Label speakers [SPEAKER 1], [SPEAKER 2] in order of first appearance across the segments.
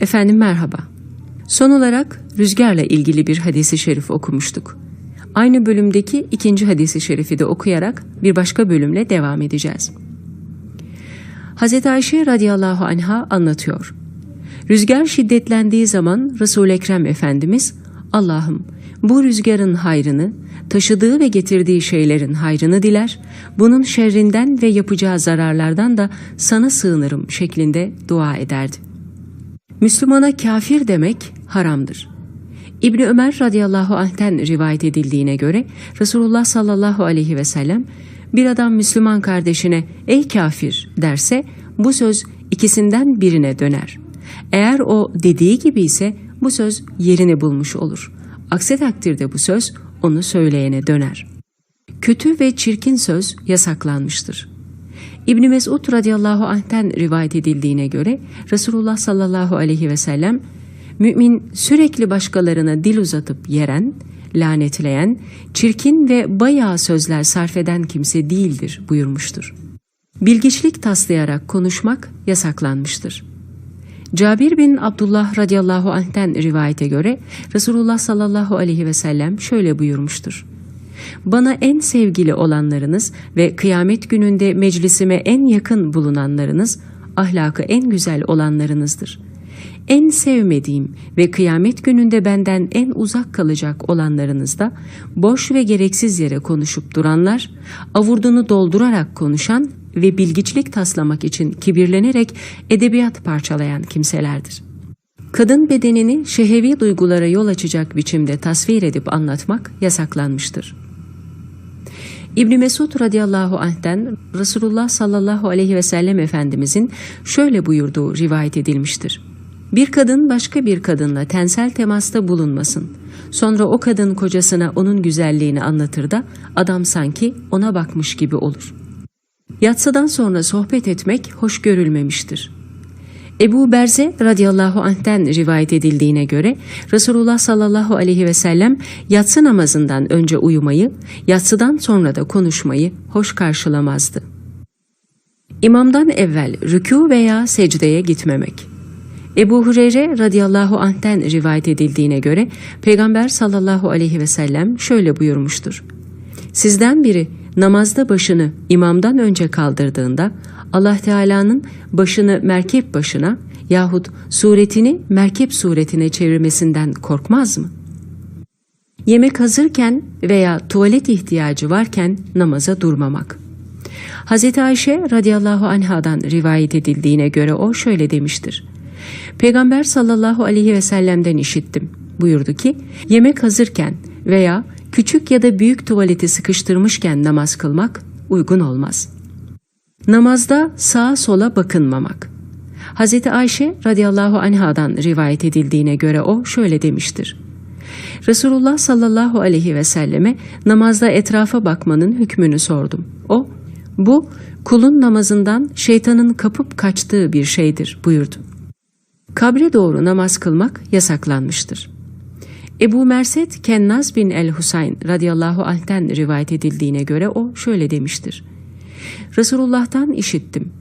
[SPEAKER 1] Efendim merhaba. Son olarak rüzgarla ilgili bir hadisi şerif okumuştuk. Aynı bölümdeki ikinci hadisi şerifi de okuyarak bir başka bölümle devam edeceğiz. Hz. Ayşe radıyallahu anha anlatıyor. Rüzgar şiddetlendiği zaman Resul-i Ekrem Efendimiz Allah'ım bu rüzgarın hayrını, taşıdığı ve getirdiği şeylerin hayrını diler, bunun şerrinden ve yapacağı zararlardan da sana sığınırım şeklinde dua ederdi. Müslümana kafir demek haramdır. İbni Ömer radıyallahu anh'ten rivayet edildiğine göre Resulullah sallallahu aleyhi ve sellem bir adam Müslüman kardeşine ey kafir derse bu söz ikisinden birine döner. Eğer o dediği gibi ise bu söz yerini bulmuş olur. Aksi takdirde bu söz onu söyleyene döner. Kötü ve çirkin söz yasaklanmıştır. İbni Mesud radıyallahu anh'ten rivayet edildiğine göre Resulullah sallallahu aleyhi ve sellem mümin sürekli başkalarına dil uzatıp yeren, lanetleyen, çirkin ve bayağı sözler sarf eden kimse değildir buyurmuştur. Bilgiçlik taslayarak konuşmak yasaklanmıştır. Cabir bin Abdullah radıyallahu anh'ten rivayete göre Resulullah sallallahu aleyhi ve sellem şöyle buyurmuştur. Bana en sevgili olanlarınız ve kıyamet gününde meclisime en yakın bulunanlarınız, ahlakı en güzel olanlarınızdır. En sevmediğim ve kıyamet gününde benden en uzak kalacak olanlarınız da boş ve gereksiz yere konuşup duranlar, avurdunu doldurarak konuşan ve bilgiçlik taslamak için kibirlenerek edebiyat parçalayan kimselerdir. Kadın bedenini şehevi duygulara yol açacak biçimde tasvir edip anlatmak yasaklanmıştır. İbn Mesud radıyallahu anh'ten Resulullah sallallahu aleyhi ve sellem Efendimizin şöyle buyurduğu rivayet edilmiştir. Bir kadın başka bir kadınla tensel temasta bulunmasın. Sonra o kadın kocasına onun güzelliğini anlatır da adam sanki ona bakmış gibi olur. Yatsıdan sonra sohbet etmek hoş görülmemiştir. Ebu Berze radıyallahu anh'ten rivayet edildiğine göre Resulullah sallallahu aleyhi ve sellem yatsı namazından önce uyumayı, yatsıdan sonra da konuşmayı hoş karşılamazdı. İmamdan evvel rükû veya secdeye gitmemek. Ebu Hureyre radıyallahu anh'ten rivayet edildiğine göre Peygamber sallallahu aleyhi ve sellem şöyle buyurmuştur. Sizden biri namazda başını imamdan önce kaldırdığında Allah Teala'nın başını merkep başına yahut suretini merkep suretine çevirmesinden korkmaz mı? Yemek hazırken veya tuvalet ihtiyacı varken namaza durmamak. Hz. Ayşe radıyallahu anhadan rivayet edildiğine göre o şöyle demiştir. Peygamber sallallahu aleyhi ve sellem'den işittim. Buyurdu ki, yemek hazırken veya küçük ya da büyük tuvaleti sıkıştırmışken namaz kılmak uygun olmaz. Namazda sağa sola bakınmamak. Hz. Ayşe radıyallahu anhadan rivayet edildiğine göre o şöyle demiştir. Resulullah sallallahu aleyhi ve selleme namazda etrafa bakmanın hükmünü sordum. O, bu kulun namazından şeytanın kapıp kaçtığı bir şeydir buyurdu. Kabre doğru namaz kılmak yasaklanmıştır. Ebu Merset Kennaz bin el-Husayn radıyallahu anh'ten rivayet edildiğine göre o şöyle demiştir. Resulullah'tan işittim.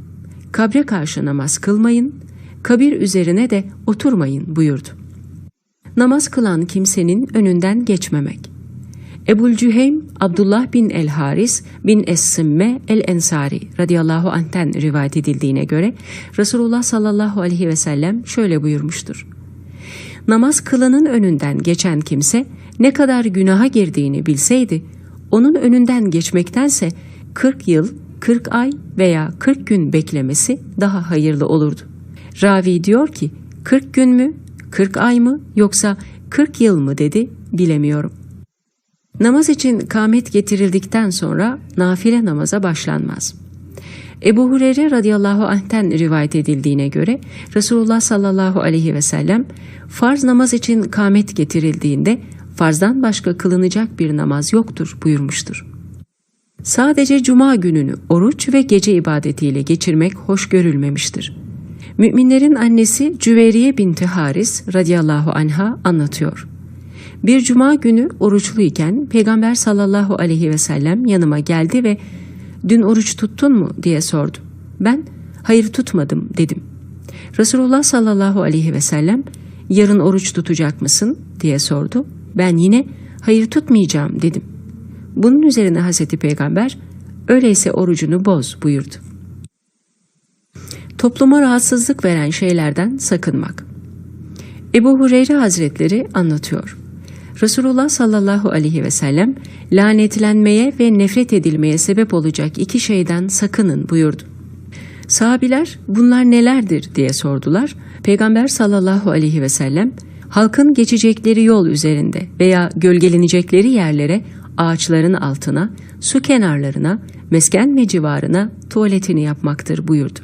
[SPEAKER 1] Kabre karşı namaz kılmayın, kabir üzerine de oturmayın buyurdu. Namaz kılan kimsenin önünden geçmemek. Ebul Cüheym, Abdullah bin el-Haris bin Es-Simme el-Ensari radıyallahu anh'ten rivayet edildiğine göre Resulullah sallallahu aleyhi ve sellem şöyle buyurmuştur. Namaz kılanın önünden geçen kimse ne kadar günaha girdiğini bilseydi, onun önünden geçmektense 40 yıl, 40 ay veya 40 gün beklemesi daha hayırlı olurdu. Ravi diyor ki 40 gün mü, 40 ay mı yoksa 40 yıl mı dedi bilemiyorum. Namaz için kâmet getirildikten sonra nafile namaza başlanmaz. Ebu Hureyre radıyallahu anh'ten rivayet edildiğine göre Resulullah sallallahu aleyhi ve sellem farz namaz için kâmet getirildiğinde farzdan başka kılınacak bir namaz yoktur buyurmuştur. Sadece cuma gününü oruç ve gece ibadetiyle geçirmek hoş görülmemiştir. Müminlerin annesi Cüveriye binti Haris radıyallahu anha anlatıyor. Bir cuma günü oruçluyken Peygamber sallallahu aleyhi ve sellem yanıma geldi ve dün oruç tuttun mu diye sordu. Ben hayır tutmadım dedim. Resulullah sallallahu aleyhi ve sellem yarın oruç tutacak mısın diye sordu. Ben yine hayır tutmayacağım dedim. Bunun üzerine Hazreti Peygamber öyleyse orucunu boz buyurdu. Topluma rahatsızlık veren şeylerden sakınmak. Ebu Hureyre Hazretleri anlatıyor. Resulullah sallallahu aleyhi ve sellem lanetlenmeye ve nefret edilmeye sebep olacak iki şeyden sakının buyurdu. Sahabiler bunlar nelerdir diye sordular. Peygamber sallallahu aleyhi ve sellem halkın geçecekleri yol üzerinde veya gölgelenecekleri yerlere ağaçların altına, su kenarlarına, mesken ve civarına tuvaletini yapmaktır buyurdu.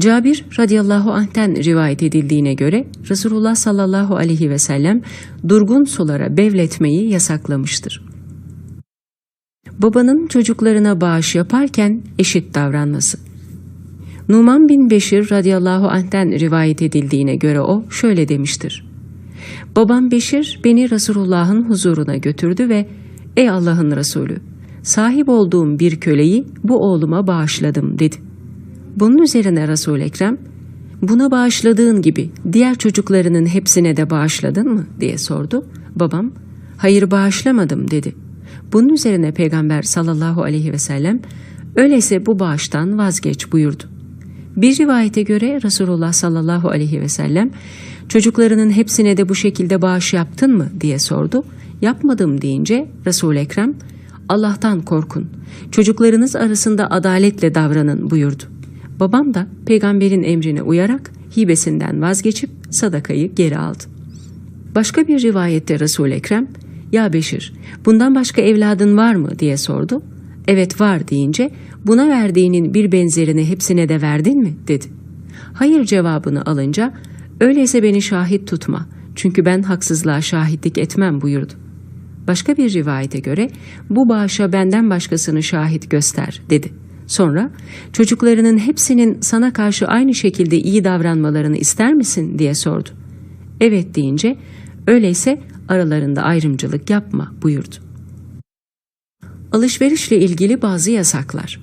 [SPEAKER 1] Cabir radıyallahu anh'ten rivayet edildiğine göre Resulullah sallallahu aleyhi ve sellem durgun sulara bevletmeyi yasaklamıştır. Babanın çocuklarına bağış yaparken eşit davranması. Numan bin Beşir radıyallahu anh'ten rivayet edildiğine göre o şöyle demiştir. Babam Beşir beni Resulullah'ın huzuruna götürdü ve ''Ey Allah'ın Resulü, sahip olduğum bir köleyi bu oğluma bağışladım.'' dedi. Bunun üzerine Resul Ekrem, ''Buna bağışladığın gibi diğer çocuklarının hepsine de bağışladın mı?'' diye sordu. Babam, ''Hayır bağışlamadım.'' dedi. Bunun üzerine Peygamber sallallahu aleyhi ve sellem, ''Öyleyse bu bağıştan vazgeç.'' buyurdu. Bir rivayete göre Resulullah sallallahu aleyhi ve sellem çocuklarının hepsine de bu şekilde bağış yaptın mı diye sordu. Yapmadım deyince Resul Ekrem Allah'tan korkun. Çocuklarınız arasında adaletle davranın buyurdu. Babam da peygamberin emrine uyarak hibesinden vazgeçip sadakayı geri aldı. Başka bir rivayette Resul Ekrem "Ya Beşir, bundan başka evladın var mı?" diye sordu. "Evet var." deyince "Buna verdiğinin bir benzerini hepsine de verdin mi?" dedi. Hayır cevabını alınca "Öyleyse beni şahit tutma. Çünkü ben haksızlığa şahitlik etmem." buyurdu. Başka bir rivayete göre bu bağışa benden başkasını şahit göster dedi. Sonra çocuklarının hepsinin sana karşı aynı şekilde iyi davranmalarını ister misin diye sordu. Evet deyince öyleyse aralarında ayrımcılık yapma buyurdu. Alışverişle ilgili bazı yasaklar.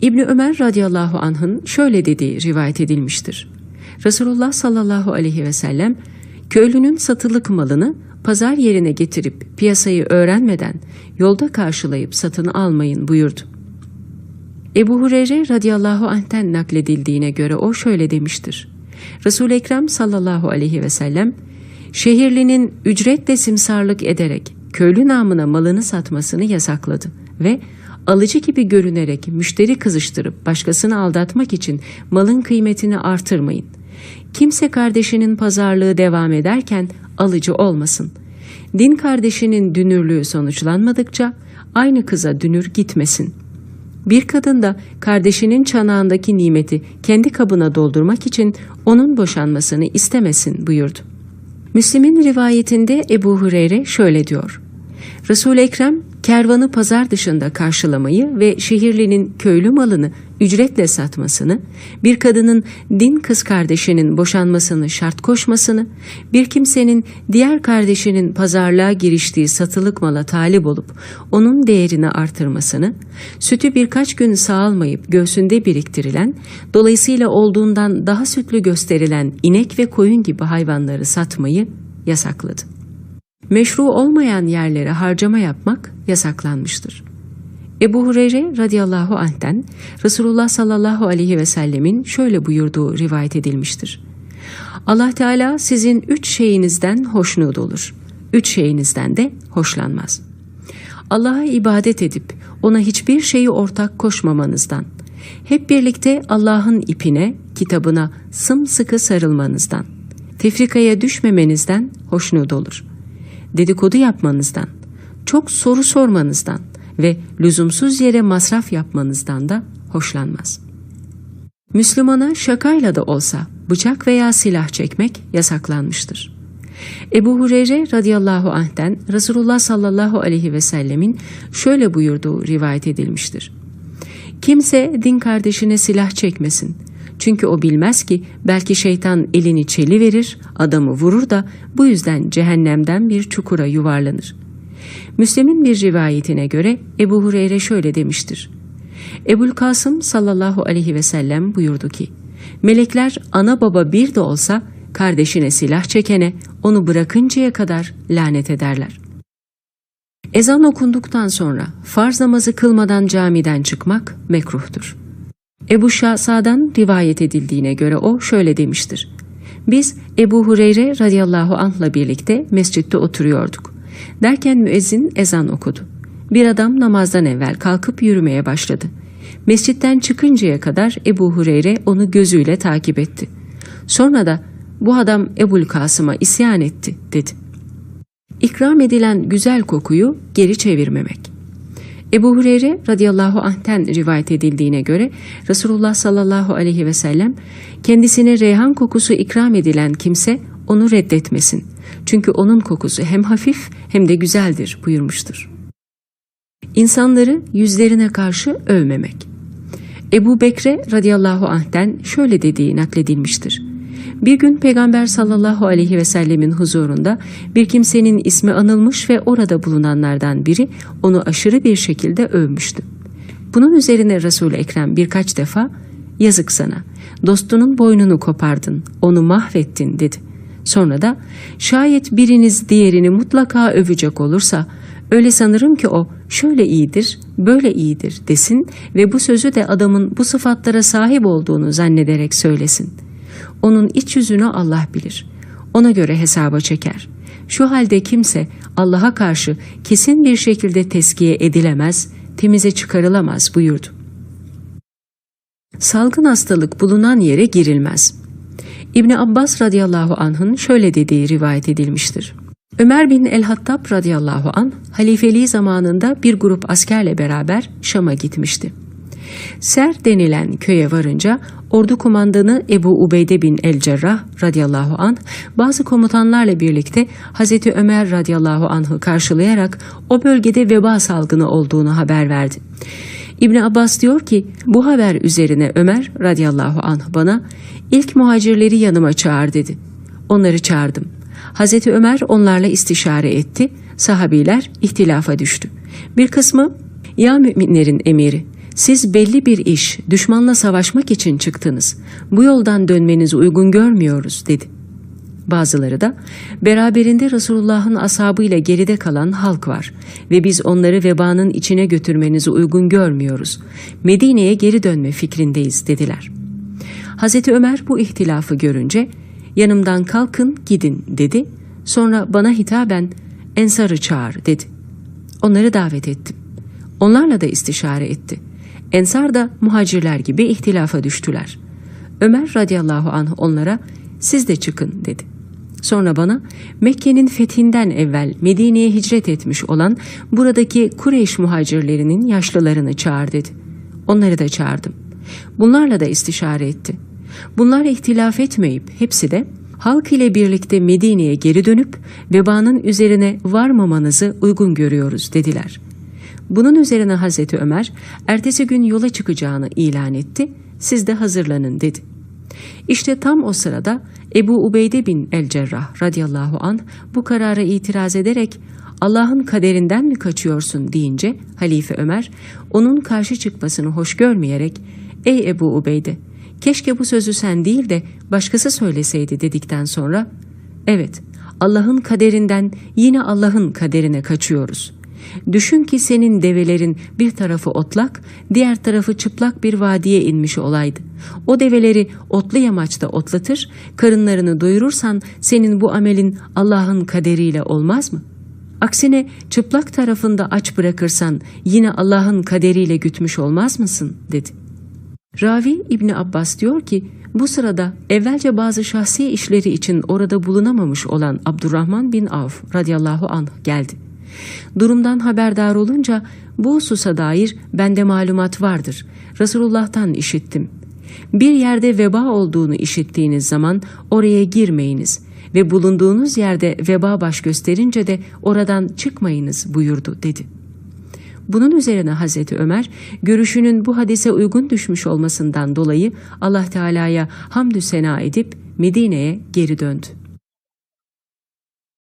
[SPEAKER 1] İbni Ömer radıyallahu anh'ın şöyle dediği rivayet edilmiştir. Resulullah sallallahu aleyhi ve sellem köylünün satılık malını pazar yerine getirip piyasayı öğrenmeden yolda karşılayıp satın almayın buyurdu. Ebu Hureyre radıyallahu anh'ten nakledildiğine göre o şöyle demiştir. Resul Ekrem sallallahu aleyhi ve sellem şehirlinin ücretle simsarlık ederek köylü namına malını satmasını yasakladı ve alıcı gibi görünerek müşteri kızıştırıp başkasını aldatmak için malın kıymetini artırmayın. Kimse kardeşinin pazarlığı devam ederken alıcı olmasın. Din kardeşinin dünürlüğü sonuçlanmadıkça aynı kıza dünür gitmesin. Bir kadın da kardeşinin çanağındaki nimeti kendi kabına doldurmak için onun boşanmasını istemesin buyurdu. Müslim'in rivayetinde Ebu Hureyre şöyle diyor. Resul Ekrem kervanı pazar dışında karşılamayı ve şehirlinin köylü malını ücretle satmasını, bir kadının din kız kardeşinin boşanmasını şart koşmasını, bir kimsenin diğer kardeşinin pazarlığa giriştiği satılık mala talip olup onun değerini artırmasını, sütü birkaç gün sağalmayıp göğsünde biriktirilen, dolayısıyla olduğundan daha sütlü gösterilen inek ve koyun gibi hayvanları satmayı yasakladı. Meşru olmayan yerlere harcama yapmak yasaklanmıştır. Ebu Hureyre radıyallahu anh'ten Resulullah sallallahu aleyhi ve sellemin şöyle buyurduğu rivayet edilmiştir. Allah Teala sizin üç şeyinizden hoşnut olur. Üç şeyinizden de hoşlanmaz. Allah'a ibadet edip ona hiçbir şeyi ortak koşmamanızdan, hep birlikte Allah'ın ipine, kitabına sımsıkı sarılmanızdan, tefrikaya düşmemenizden hoşnut olur. Dedikodu yapmanızdan, çok soru sormanızdan, ve lüzumsuz yere masraf yapmanızdan da hoşlanmaz. Müslümana şakayla da olsa bıçak veya silah çekmek yasaklanmıştır. Ebu Hureyre radıyallahu anh'ten Resulullah sallallahu aleyhi ve sellemin şöyle buyurduğu rivayet edilmiştir. Kimse din kardeşine silah çekmesin. Çünkü o bilmez ki belki şeytan elini çeli verir, adamı vurur da bu yüzden cehennemden bir çukura yuvarlanır.'' Müslim'in bir rivayetine göre Ebu Hureyre şöyle demiştir. Ebul Kasım sallallahu aleyhi ve sellem buyurdu ki, Melekler ana baba bir de olsa kardeşine silah çekene onu bırakıncaya kadar lanet ederler. Ezan okunduktan sonra farz namazı kılmadan camiden çıkmak mekruhtur. Ebu Şahsa'dan rivayet edildiğine göre o şöyle demiştir. Biz Ebu Hureyre radıyallahu anh'la birlikte mescitte oturuyorduk. Derken müezzin ezan okudu. Bir adam namazdan evvel kalkıp yürümeye başladı. Mescitten çıkıncaya kadar Ebu Hureyre onu gözüyle takip etti. Sonra da bu adam Ebul Kasım'a isyan etti dedi. İkram edilen güzel kokuyu geri çevirmemek. Ebu Hureyre radıyallahu anh'ten rivayet edildiğine göre Resulullah sallallahu aleyhi ve sellem kendisine reyhan kokusu ikram edilen kimse onu reddetmesin. Çünkü onun kokusu hem hafif hem de güzeldir buyurmuştur. İnsanları yüzlerine karşı övmemek. Ebu Bekre radıyallahu anh'ten şöyle dediği nakledilmiştir. Bir gün Peygamber sallallahu aleyhi ve sellemin huzurunda bir kimsenin ismi anılmış ve orada bulunanlardan biri onu aşırı bir şekilde övmüştü. Bunun üzerine Resul-i Ekrem birkaç defa yazık sana dostunun boynunu kopardın onu mahvettin dedi. Sonra da şayet biriniz diğerini mutlaka övecek olursa öyle sanırım ki o şöyle iyidir, böyle iyidir desin ve bu sözü de adamın bu sıfatlara sahip olduğunu zannederek söylesin. Onun iç yüzünü Allah bilir. Ona göre hesaba çeker. Şu halde kimse Allah'a karşı kesin bir şekilde teskiye edilemez, temize çıkarılamaz buyurdu. Salgın hastalık bulunan yere girilmez. İbni Abbas radıyallahu anh'ın şöyle dediği rivayet edilmiştir. Ömer bin el-Hattab radıyallahu an halifeliği zamanında bir grup askerle beraber Şam'a gitmişti. Ser denilen köye varınca ordu kumandanı Ebu Ubeyde bin el-Cerrah radıyallahu an bazı komutanlarla birlikte Hazreti Ömer radıyallahu anh'ı karşılayarak o bölgede veba salgını olduğunu haber verdi. İbni Abbas diyor ki bu haber üzerine Ömer radıyallahu anh bana ilk muhacirleri yanıma çağır dedi. Onları çağırdım. Hazreti Ömer onlarla istişare etti. Sahabiler ihtilafa düştü. Bir kısmı ya müminlerin emiri siz belli bir iş, düşmanla savaşmak için çıktınız. Bu yoldan dönmenizi uygun görmüyoruz dedi. Bazıları da beraberinde Resulullah'ın ashabıyla geride kalan halk var ve biz onları vebanın içine götürmenizi uygun görmüyoruz. Medine'ye geri dönme fikrindeyiz dediler. Hazreti Ömer bu ihtilafı görünce yanımdan kalkın gidin dedi. Sonra bana hitaben Ensar'ı çağır dedi. Onları davet ettim. Onlarla da istişare etti. Ensar da muhacirler gibi ihtilafa düştüler. Ömer radıyallahu anh onlara siz de çıkın dedi. Sonra bana Mekke'nin fethinden evvel Medine'ye hicret etmiş olan buradaki Kureyş muhacirlerinin yaşlılarını çağır dedi. Onları da çağırdım. Bunlarla da istişare etti. Bunlar ihtilaf etmeyip hepsi de halk ile birlikte Medine'ye geri dönüp vebanın üzerine varmamanızı uygun görüyoruz dediler. Bunun üzerine Hazreti Ömer ertesi gün yola çıkacağını ilan etti. Siz de hazırlanın dedi. İşte tam o sırada Ebu Ubeyde bin el-Cerrah radıyallahu an bu karara itiraz ederek Allah'ın kaderinden mi kaçıyorsun deyince Halife Ömer onun karşı çıkmasını hoş görmeyerek ey Ebu Ubeyde keşke bu sözü sen değil de başkası söyleseydi dedikten sonra evet Allah'ın kaderinden yine Allah'ın kaderine kaçıyoruz. Düşün ki senin develerin bir tarafı otlak, diğer tarafı çıplak bir vadiye inmiş olaydı. O develeri otlu yamaçta otlatır, karınlarını doyurursan senin bu amelin Allah'ın kaderiyle olmaz mı? Aksine çıplak tarafında aç bırakırsan yine Allah'ın kaderiyle gütmüş olmaz mısın? dedi. Ravi İbni Abbas diyor ki bu sırada evvelce bazı şahsi işleri için orada bulunamamış olan Abdurrahman bin Avf radıyallahu anh geldi. Durumdan haberdar olunca bu hususa dair bende malumat vardır. Resulullah'tan işittim. Bir yerde veba olduğunu işittiğiniz zaman oraya girmeyiniz ve bulunduğunuz yerde veba baş gösterince de oradan çıkmayınız buyurdu dedi. Bunun üzerine Hazreti Ömer görüşünün bu hadise uygun düşmüş olmasından dolayı Allah Teala'ya hamdü sena edip Medine'ye geri döndü.